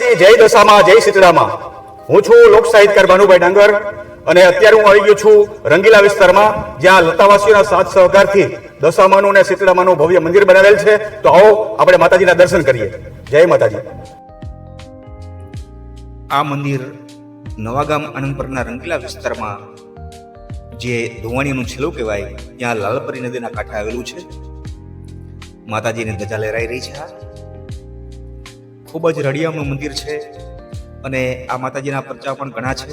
જય દશામાં, જય શીતળામાં હું છું લોક સાહિત્યકાર ભાનુભાઈ ડાંગર અને અત્યારે હું આવી ગયો છું રંગીલા વિસ્તારમાં, જ્યાં લતાવાસીઓના સાથ સહકારથી દશામાનું અને શીતળામાનું ભવ્ય મંદિર બનાવેલ છે. તો આવો, આપણે માતાજીના દર્શન કરીએ. જય માતાજી. આ મંદિર નવાગામ આનંદપરના રંગીલા વિસ્તારમાં, જે ધોવાણીનું છેલ્લું કહેવાય, ત્યાં લાલપરી નદીના કાંઠે આવેલું છે. માતાજીની ધજા લહેરાઈ રહી છે. ખૂબ જ રળિયામણું મંદિર છે અને આ માતાજીના પરચા પણ ઘણા છે.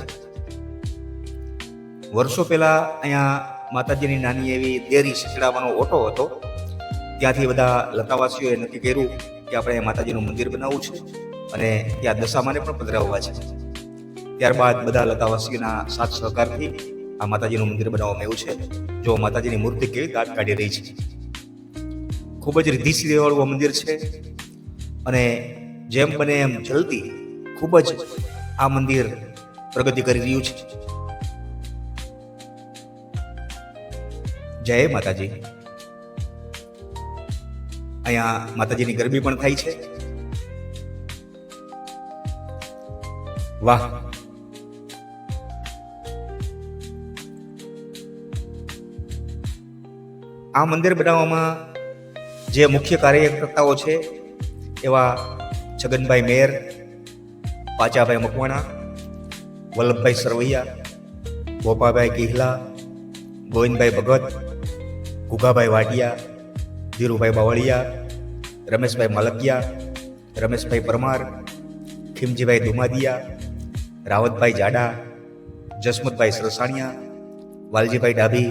વર્ષો પહેલા અહીંયા માતાજીની નાની એવી દેરી શીખડાવવાનો ઓટો હતો. ત્યાંથી બધા લતાવાસીઓએ નક્કી કર્યું કે આપણે માતાજીનું મંદિર બનાવવું છે અને ત્યાં દશામાને પણ પધરાવવા છે. ત્યારબાદ બધા લતાવાસીઓના સાથ સહકારથી આ માતાજીનું મંદિર બનાવવામાં આવ્યું છે. જો માતાજીની મૂર્તિ કેવી દાંત કાઢી રહી છે. ખૂબ જ સીધેવાળું મંદિર છે અને જેમ બને એમ જલ્દી ખૂબ જ આ મંદિર પ્રગતિ કરી રહ્યું છે. જય માતાજી. અહીંયા માતાજીની ગરબી પણ થાય છે. વાહ. આ મંદિર બનાવવામાં જે મુખ્ય કાર્યકર્તાઓ છે એવા છગનભાઈ મેર પાચાભાઈ મકવાણા, વલ્લભભાઈ સરવૈયા ગોપાભાઈ કિહલા, ગોવિંદભાઈ ભગત ગુગાભાઈ વાટિયા, ધીરુભાઈ બાવળિયા, રમેશભાઈ માલકિયા, રમેશભાઈ પરમાર, ખીમજીભાઈ દુમાદિયા રાવતભાઈ જાડા, જસમતભાઈ સરસાણિયા, વાલજીભાઈ ડાભી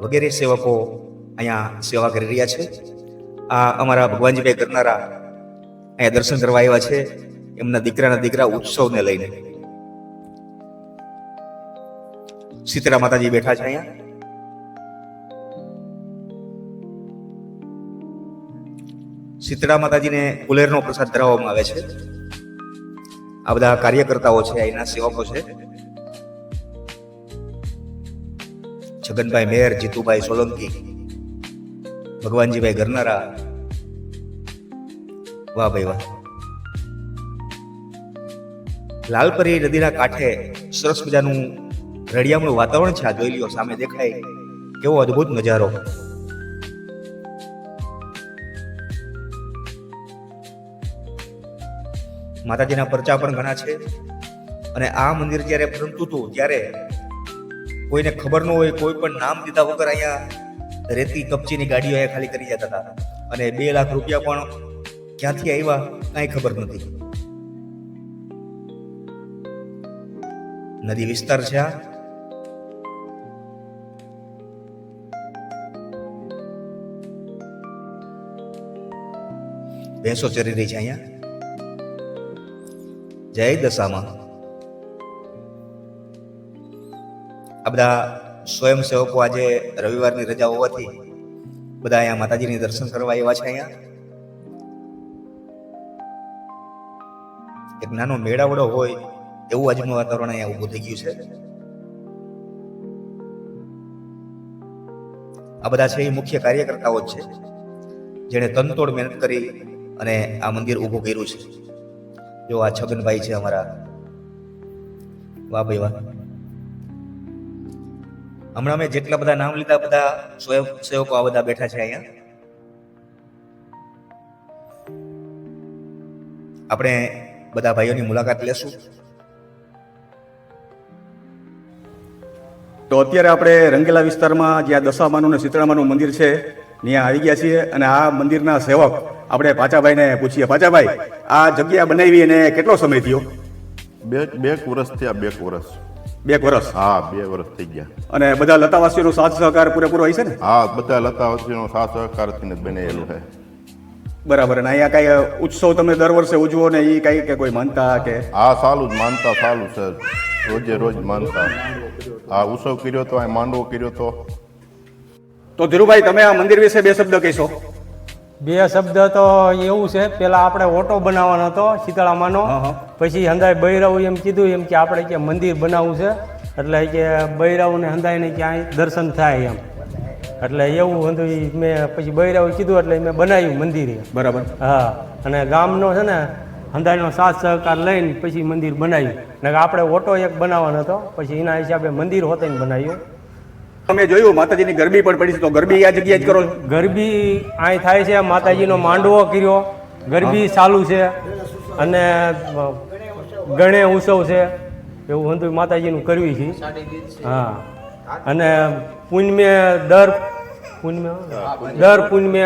વગેરે સેવકો અહીંયા સેવા કરી રહ્યા છે. આ અમારા ભગવાનજીભાઈ કરનારા અહીંયા દર્શન કરવા આવ્યા છે એમના દીકરાના દીકરા ઉત્સવને લઈને. સીતરા માતાજી બેઠા છે અહીંયા. શીતળા માતાજીને કુલેરનો પ્રસાદ ધરાવવામાં આવે છે. આ બધા કાર્યકર્તાઓ છે, અહીંના સેવકો છે. છગનભાઈ મેર જીતુભાઈ સોલંકી, ભગવાનજીભાઈ ગરનારા વાહ ભાઈ વાહ. લાલપરી નદીના કાંઠે સરસ મજાનું રળિયામણું વાતાવરણ છે આ જોઈ લ્યો, સામે દેખાય કેવો અદ્ભુત નજારો. માતાજીના પરચા પણ ઘણા છે અને આ મંદિર જ્યારે પરંતુ હતું, ત્યારે કોઈને ખબર ન હોય, કોઈ પણ નામ દીધા વગર અહીંયા રેતી કપચીની ગાડીઓ અહીંયા ખાલી કરી જતા હતા. અને બે લાખ રૂપિયા પણ ક્યાંથી આવ્યા કાંઈ ખબર નથી. નદી વિસ્તાર છે આ? ભેંસો ચરી રહી છે અહીંયા? જય દશામાં. આ બધા સ્વયંસેવકો આજે રવિવારની રજા હોવાથી બધા અહીંયા માતાજીની દર્શન કરવા આવ્યા છે અહીંયા. એક નાનો મેળાવડો હોય, એવું આજનું વાતાવરણ અહીંયા ઊભું થઈ ગયું છે? આ બધા છે એ મુખ્ય કાર્યકર્તાઓ જ છે. જેણે તનતોડ મહેનત કરી અને આ મંદિર ઊભું કર્યું છે. જો આ છગનભાઈ છે અમારા. વાહ ભાઈ વાહ. હમણાં મેં જેટલા બધા નામ લીધા, બધા સ્વયં સેવકો આ બધા બેઠા છે અહીંયા. આપણે બધા ભાઈઓની મુલાકાત લેશું. તો અત્યારે આપણે રંગેલા વિસ્તારમાં જ્યાં દશામાનું અને શીતળામાનું મંદિર છે ત્યાં આવી ગયા છીએ અને આ મંદિરના સેવક આપણે પાચાભાઈને પૂછીએ. પાચાભાઈ આ જગ્યા બનાવી અને કેટલો સમય થયો? બે બે વર્ષ થયા બે વર્ષ. બે વર્ષ? હા બે વર્ષ થઈ ગયા. અને બધા લતાવાસીઓનો સાથ સહકાર પૂરેપૂરો હોય છે ને? હા બધા લતાવાસીઓનો સાથ સહકારથી જ બનેલું છે. બરાબર. અને અહીંયા કઈ ઉત્સવ તમે દર વર્ષે ઉજવો ને એ કઈ કે કોઈ માનતા કે? આ સાલું જ માનતા સાલું છે. રોજે રોજ માનતા. આ ઉત્સવ કર્યો તો આ માંડવો કર્યો તો. તો ધીરુભાઈ તમે આ મંદિર વિશે બે શબ્દ કહેશો. બે શબ્દ તો એવું છે. પેલા આપણે ઓટો બનાવવાનો હતો શીતળામાનો. પછી હંદાય બૈરાવ એમ કીધું એમ કે આપણે કે મંદિર બનાવવું છે. એટલે કે બૈરાવને હંધાઈને ક્યાંય દર્શન થાય એમ. એટલે એવું હતું મેં પછી બૈરાવ કીધું એટલે મેં બનાવ્યું મંદિર. બરાબર. હા અને ગામનો છે ને હંધાઈનો સાથ સહકાર લઈને પછી મંદિર બનાવ્યું. ને આપણે ઓટો એક બનાવવાનો હતો પછી એના હિસાબે મંદિર હોતે બનાવ્યું. અમે જોયું માતાજીની ગરબી પણ પડી છે તો ગરબી આ જગ્યાએ જ કરો છો? ગરબી અહીં થાય છે માતાજીનો માંડવો કર્યો. ગરબી ચાલુ છે અને ગણે ઉત્સવ છે એવું બધું માતાજીનું કરવી છે. હા અને પુણ્યમે દર પુણ્યમે દર પુણ્યમે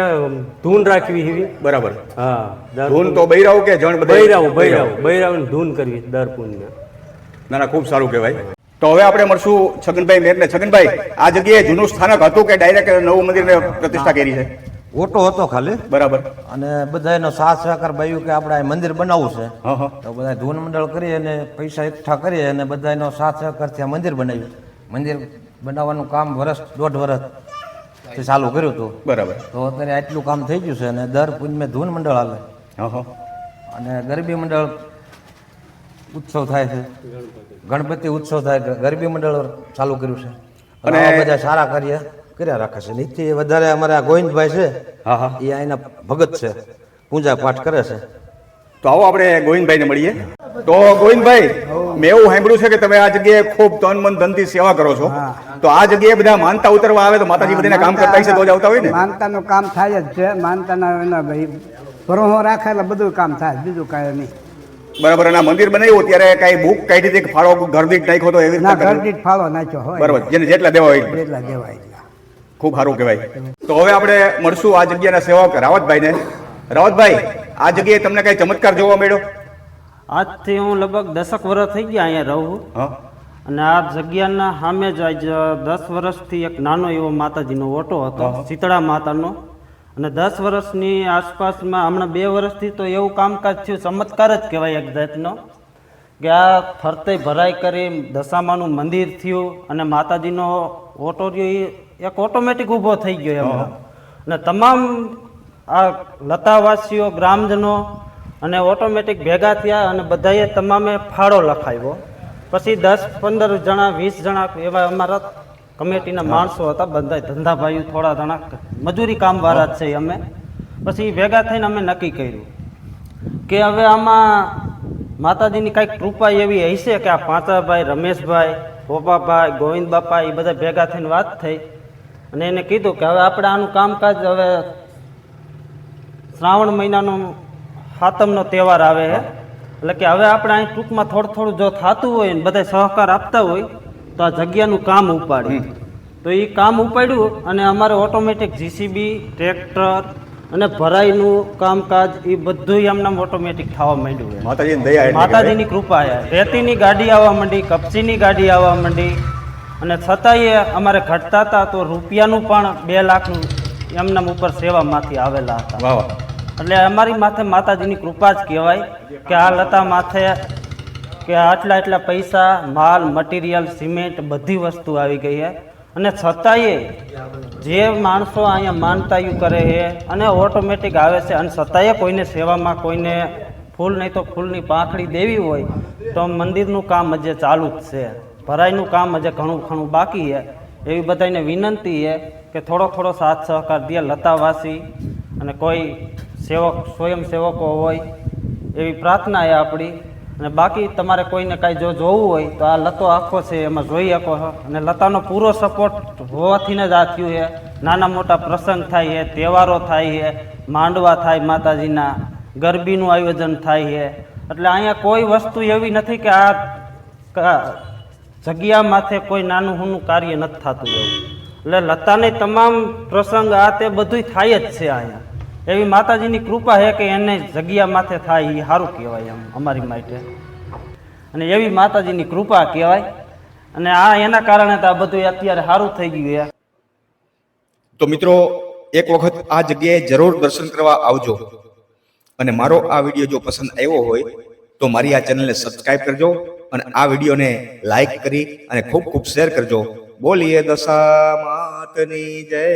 ધૂન રાખવી એવી બરાબર. હા ધૂન તો બૈરાવ કે જણ બૈરાવ બૈરાવ બૈરાવું બૈરાવું ધૂન કરવી દર પુણ્યમે ના ના ખૂબ સારું કહેવાય. તો હવે આપણે મળશું છગનભાઈ મેરને છગનભાઈ આ જગ્યાએ જૂનું સ્થાનક હતું કે ડાયરેક્ટ નવું મંદિરને પ્રતિષ્ઠા કરી છે? ઓટો હતો ખાલી. બરાબર. અને બધા એનો સાથ સહકાર ભાઈઓ કે આપણે મંદિર બનાવવું છે. તો બધા ધૂન મંડળ કરી અને પૈસા એકઠા કરી અને બધા એનો સાથ સહકારથી આ મંદિર બનાવ્યું મંદિર બનાવવાનું કામ વર્ષ દોઢ વર્ષથી ચાલુ કર્યું હતું. બરાબર. તો અત્યારે આટલું કામ થઈ ગયું છે અને દર પૂનમે ધૂન મંડળ હાલે અને ગરબી મંડળ ઉત્સવ થાય છે. ગણપતિ ઉત્સવ થાય ગરબી મંડળ ચાલુ કર્યું છે. અને બધા સારા કાર્ય કર્યા રાખે છે. નીચે વધારે અમારા ગોવિંદભાઈ છે હા હા. એ અહીંના ભગત છે પૂજા પાઠ કરે છે. તો આવો આપણે ગોવિંદભાઈને મળીએ. તો ગોવિંદભાઈ મેં એવું સાંભળ્યું છે કે તમે આ જગ્યાએ ખૂબ તન મન ધનથી સેવા કરો છો. તો આ જગ્યાએ બધા માનતા ઉતરવા આવે તો માતાજી બધાને કામ કરતા હશે તો જ આવતા હોય ને? માનતાનું કામ થાય જ છે. માનતાના એના ભાઈ ભરોહો રાખે એટલે બધું કામ થાય બીજું કાંઈ નહીં. બરાબર અને મંદિર બનાવ્યું ત્યારે કઈ બુક કાઢી હતી ફાળો ઘર દીઠ નાખ્યો તો એવી ના રીતે ઘર દીઠ ફાળો નાખ્યો હોય. બરાબર જેને જેટલા દેવા હોય જેટલા દેવાય એટલા. ખૂબ સારું કહેવાય. તો હવે આપણે મળશું આ જગ્યાના સેવક રાવતભાઈને. રાવતભાઈ આ જગ્યાએ તમને કઈ ચમત્કાર જોવા મળ્યો? આજથી હું લગભગ દસક વર્ષ થઈ ગયા અહીંયા રહું અને આ જગ્યાના સામે જ આજ દસ વર્ષથી એક નાનો એવો માતાજીનો ઓટો હતો શીતળા માતાનો. અને દસ વર્ષની આસપાસમાં હમણાં બે વર્ષથી તો એવું કામકાજ થયું ચમત્કાર જ કહેવાય એક જાતનો કે આ ફરતે ભરાઈ કરી દશામાનું મંદિર થયું અને માતાજીનો ઓટો રહ્યો એ એક ઓટોમેટિક ઊભો થઈ ગયો એમાં અને તમામ આ લતાવાસીઓ ગ્રામજનો અને ઓટોમેટિક ભેગા થયા અને બધાએ તમામે ફાળો લખાવ્યો. પછી દસ પંદર જણા વીસ જણા એવા અમારા કમિટીના માણસો હતા. બધા ધંધાભાઈઓ થોડા જણા મજૂરી કામવાળા જ છે અમે. પછી ભેગા થઈને અમે નક્કી કર્યું કે હવે આમાં માતાજીની કંઈક કૃપા એવી હશે કે આ પાંચાભાઈ રમેશભાઈ ગોપાભાઈ ગોવિંદ બાપા એ બધા ભેગા થઈને વાત થઈ. અને એને કીધું કે હવે આપણે આનું કામકાજ હવે શ્રાવણ મહિનાનો હાતમનો તહેવાર આવે છે. એટલે કે હવે આપણે અહીં ટૂંકમાં થોડું થોડું જો થતું હોય ને બધા સહકાર આપતા હોય તો આ જગ્યાનું કામ ઉપાડે. તો એ કામ ઉપાડ્યું અને અમારે ઓટોમેટિક જીસીબી ટ્રેક્ટર અને ભરાઈનું કામકાજ એ બધું એમના ઓટોમેટિક થવા માંડ્યું માતાજીની માતાજીની કૃપા રેતીની ગાડી આવવા માંડી કપચીની ગાડી આવવા માંડી અને છતાંય અમારે ઘટતા હતા તો રૂપિયાનું પણ બે લાખનું એમના ઉપર સેવામાંથી આવેલા હતા. એટલે અમારી માથે માતાજીની કૃપા જ કહેવાય કે આ લતા માથે કે આટલા આટલા પૈસા, માલ મટીરિયલ સિમેન્ટ બધી વસ્તુ આવી ગઈ છે. અને છતાંય જે માણસો અહીંયા માનતાયું કરે છે અને ઓટોમેટિક આવે છે અને છતાંય કોઈને સેવામાં કોઈને ફૂલ નહીં તો ફૂલની પાંખડી દેવી હોય તો મંદિરનું કામ હજે ચાલુ જ છે. ભરાઈનું કામ હજે ઘણું ઘણું બાકી છે. એવી બધાને વિનંતી છે કે થોડો થોડો સાથ સહકાર દે લતાવાસી અને કોઈ સેવક સ્વયંસેવકો હોય, એવી પ્રાર્થના એ આપણી. અને બાકી તમારે કોઈને કાંઈ જો જોવું હોય, તો આ લતો આખો છે, એમાં જોઈ શકો અને લતાનો પૂરો સપોર્ટ હોવાથી જ આ થયું છે. નાના મોટા પ્રસંગ થાય છે, તહેવારો થાય છે, માંડવા થાય માતાજીના, ગરબીનું આયોજન થાય છે. એટલે અહીંયા કોઈ વસ્તુ એવી નથી કે આ જગ્યા માથે કોઈ નાનું હુનું કાર્ય નથી થતું એવું. એટલે લતાને તમામ પ્રસંગ આ તે બધું થાય જ છે અહીંયા. એવી માતાજીની કૃપા છે કે એને જગ્યા માથે થાય એ સારું કહેવાય એમ અમારી માટે. અને એવી માતાજીની કૃપા કહેવાય. અને આ એના કારણે તો આ બધું અત્યારે સારું થઈ ગયું તો મિત્રો, એક વખત આ જગ્યાએ જરૂર દર્શન કરવા આવજો. અને મારો આ વીડિયો જો પસંદ આવ્યો હોય, તો મારી આ ચેનલને સબસ્ક્રાઇબ કરજો અને આ વિડીયોને લાઈક કરી અને ખૂબ ખૂબ શેર કરજો. બોલીએ દશા માતની જય.